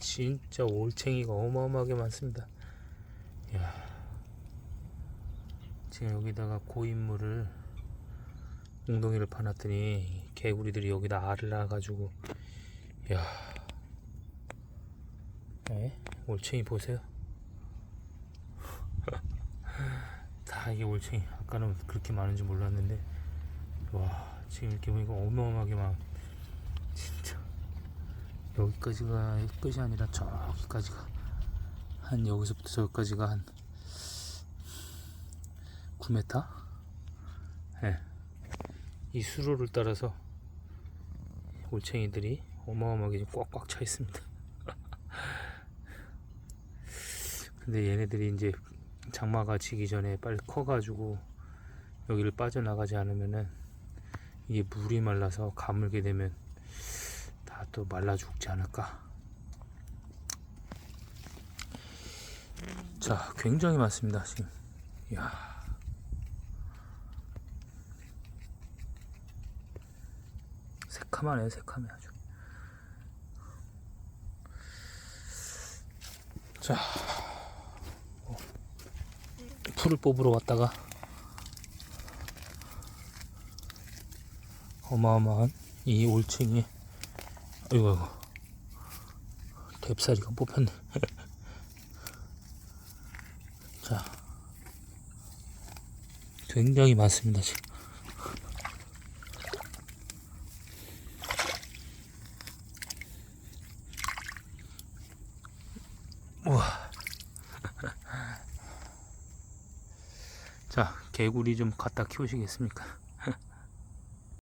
진짜 올챙이가 어마어마하게 많습니다. 이야. 지금 여기다가 고인물을 웅덩이를 파놨더니 개구리들이 여기다 알을 낳아가지고 이야. 네? 올챙이 보세요. 다 이게 올챙이. 아까는 그렇게 많은지 몰랐는데 와 지금 이렇게 보니까 어마어마하게 많. 여기까지가 끝이 아니라 저기까지가 한 여기서부터 저기까지가 한 9m? 예. 이 수로를 따라서 올챙이들이 어마어마하게 꽉꽉 차 있습니다. 근데 얘네들이 이제 장마가 지기 전에 빨리 커가지고 여기를 빠져나가지 않으면은 이게 물이 말라서 가물게 되면 다 또 말라 죽지 않을까. 자, 굉장히 많습니다, 지금. 이야. 새카마네, 새카매 아주. 자, 어, 풀을 뽑으러 왔다가 어마어마한 이 올챙이 아 이고 아이고 뎁사리가 뽑혔네. 자. 굉장히 많습니다 지금. 자 개구리 좀 갖다 키우시겠습니까